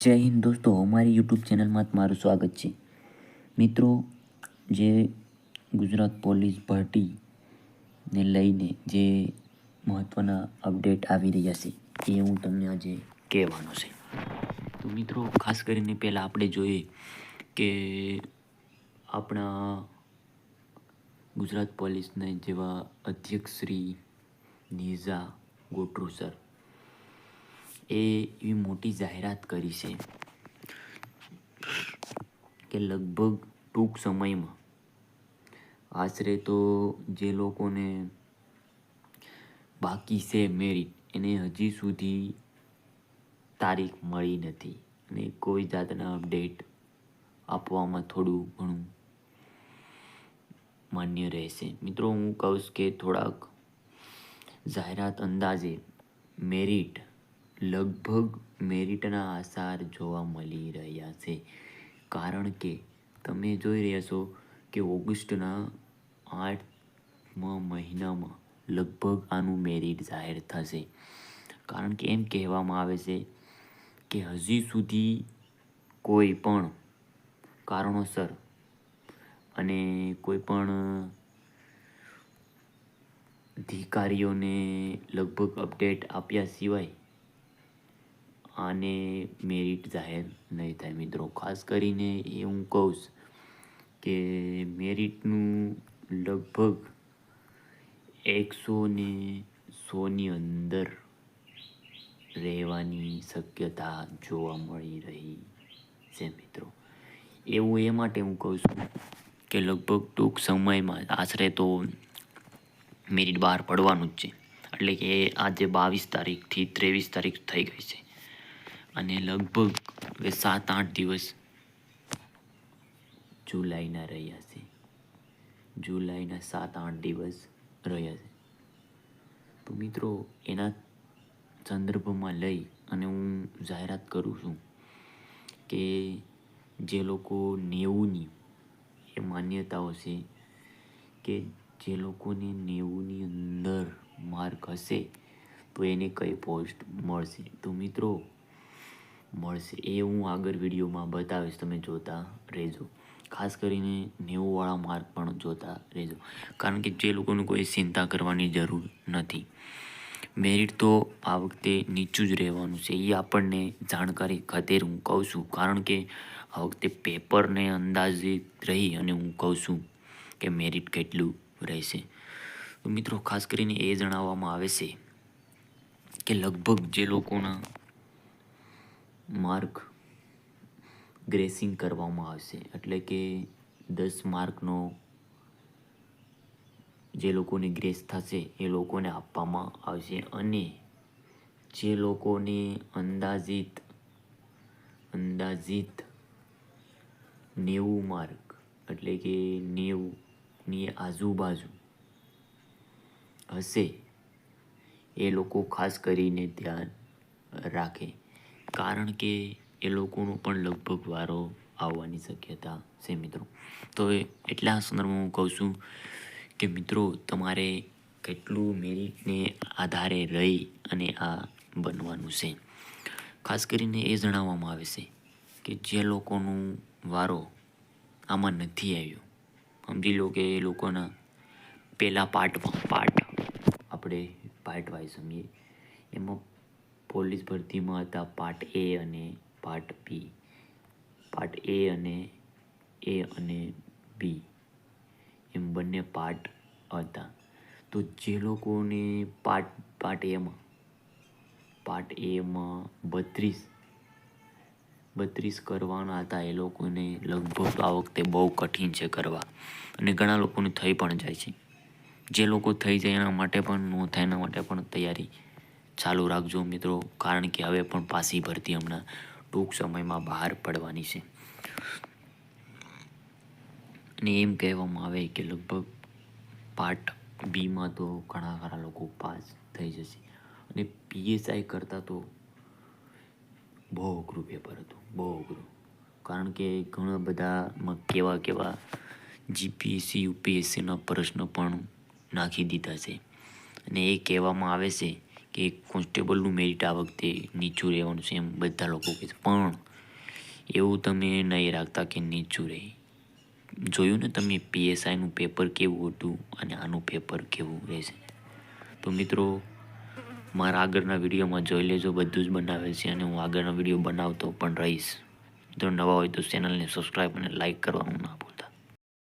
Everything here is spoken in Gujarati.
જય હિન્દ દોસ્તો, અમારી યુટ્યુબ ચેનલમાં તમારું સ્વાગત છે. મિત્રો, જે ગુજરાત પોલીસ ભરતીને લઈને જે મહત્ત્વના અપડેટ આવી રહ્યા છે, એ હું તમને આજે કહેવાનો છે. તો મિત્રો, ખાસ કરીને પહેલાં આપણે જોઈએ કે આપણા ગુજરાત પોલીસના જેવા અધ્યક્ષ શ્રી નિઝા ગોટરુ સર એ એવી મોટી જાહેરાત કરી છે કે લગભગ ટૂંક સમયમાં આશરે તો જે લોકોને બાકી છે મેરિટ એને હજી સુધી તારીખ મળી નથી. અને કોઈ જાતના અપડેટ આપવામાં થોડું ઘણું માન્ય રહેશે. મિત્રો, હું કહું કે થોડાક જાહેરાત અંદાજે મેરિટ લગભગ મેરિટના આસાર જોવા મળી રહ્યા છે. કારણ કે તમે જોઈ રહ્યા છો કે ઓગસ્ટના આઠમા મહિનામાં લગભગ આનું મેરિટ જાહેર થશે. કારણ કે એમ કહેવામાં આવે છે કે હજી સુધી કોઈ પણ કારણોસર અને કોઈ પણ અધિકારીઓને લગભગ અપડેટ આપ્યા સિવાય આને મેરિટ જાહેર નહીં થાય મિત્રો. ખાસ કરીને એ હું કહું કે મેરિટનું લગભગ એકસો ને સોની અંદર રહેવાની શક્યતા જોવા મળી રહી છે મિત્રો. એવું એ માટે હું કહું છું કે લગભગ ટૂંક સમયમાં આશરે તો મેરિટ બહાર પડવાનું જ છે. એટલે કે આજે બાવીસ તારીખથી ત્રેવીસ તારીખ થઈ ગઈ છે. અને લગભગ સાત આઠ દિવસ જુલાઈના રહ્યા છે. જુલાઈના સાત આઠ દિવસ રહ્યા છે. તો મિત્રો, એના સંદર્ભમાં લઈ અને હું જાહેરાત કરું છું કે જે લોકો નેવુંની એ માન્યતાઓ છે કે જે લોકોને નેવુંની અંદર માર્ક હશે તો એને કઈ પોસ્ટ મળશે. તો મિત્રો મળશે. એ હું આગળ વિડીયોમાં બતાવીશ, તમે જોતા રહેજો. ખાસ કરીને નેવુંવાળા માર્ક પણ જોતા રહેજો. કારણ કે જે લોકોને કોઈ ચિંતા કરવાની જરૂર નથી. મેરિટ તો આ વખતે નીચું જ રહેવાનું છે. એ આપણને જાણકારી ખાતર હું કહું છું. કારણ કે આ વખતે પેપરને અંદાજિત રહી અને હું કહું છું કે મેરિટ કેટલું રહેશે. તો મિત્રો, ખાસ કરીને એ જણાવવામાં આવે છે કે લગભગ જે લોકોના માર્ક ગ્રેસિંગ કરવામાં આવશે. એટલે કે દસ માર્કનો જે લોકોને ગ્રેસ થશે એ લોકોને આપવામાં આવશે. અને જે લોકોને અંદાજિત અંદાજિત નેવું માર્ક, એટલે કે નેવુંની આજુબાજુ હશે, એ લોકો ખાસ કરીને ધ્યાન રાખે. કારણ કે એ લોકોનો પણ લગભગ વારો આવવાની શક્યતા છે મિત્રો. તો એટલા સંદર્ભમાં હું કહું છું કે મિત્રો, તમારે કેટલું મેરિટને આધારે રહી અને આ બનવાનું છે. ખાસ કરીને એ જણાવવામાં આવે છે કે જે લોકોનું વારો આમાં નથી આવ્યો. સમજી લો કે એ લોકોના પહેલાં પાર્ટમાં પાર્ટ આપણે પાર્ટ વાઇઝ સમજીએ એમાં પોલીસ ભરતીમાં હતા પાર્ટ એ અને પાર્ટ બી. પાર્ટ એ અને એ અને બી. એમ બંને પાર્ટ હતા. તો જે લોકોને પાર્ટ પાર્ટ એમાં પાર્ટ એમાં બત્રીસ બત્રીસ કરવાના હતા, એ લોકોને લગભગ આ વખતે બહુ કઠિન છે કરવા. અને ઘણા લોકોને થઈ પણ જાય છે. જે લોકો થઈ જાય એના માટે પણ, ન થાય એના માટે પણ તૈયારી ચાલુ રાખજો મિત્રો, કારણ કે હવે પણ પાસી ભરતી હમણાં ટૂંક સમયમાં બહાર પડવાની છે. અને એમ કહેવામાં આવે કે લગભગ પાર્ટ બીમાં તો ઘણા ખરા લોકો પાસ થઈ જશે. અને પીએસઆઈ કરતાં તો બહુ અઘરું પેપર હતું, બહુ અઘરું. કારણ કે ઘણા બધામાં કેવા કેવા જીપીએસસી યુપીએસસીના પ્રશ્ન પણ નાખી દીધા છે. અને એ કહેવામાં આવે છે કે કોન્સ્ટેબલનું મેરિટ આ વખતે નીચું રહેવાનું છે એમ બધા લોકો કહે છે. પણ એવું તમે નહીં રાખતા કે નીચું રહે. જોયું ને તમે પીએસઆઈનું પેપર કેવું હતું અને આનું પેપર કેવું રહેશે? તો મિત્રો, મારા આગળના વિડીયોમાં જોઈ લેજો, બધું જ બનાવેલ છે અને હું આગળના વીડિયો બનાવતો પણ રહીશ. જો નવા હોય તો ચેનલને સબસ્ક્રાઈબ અને લાઈક કરવાનું ના ભૂલતા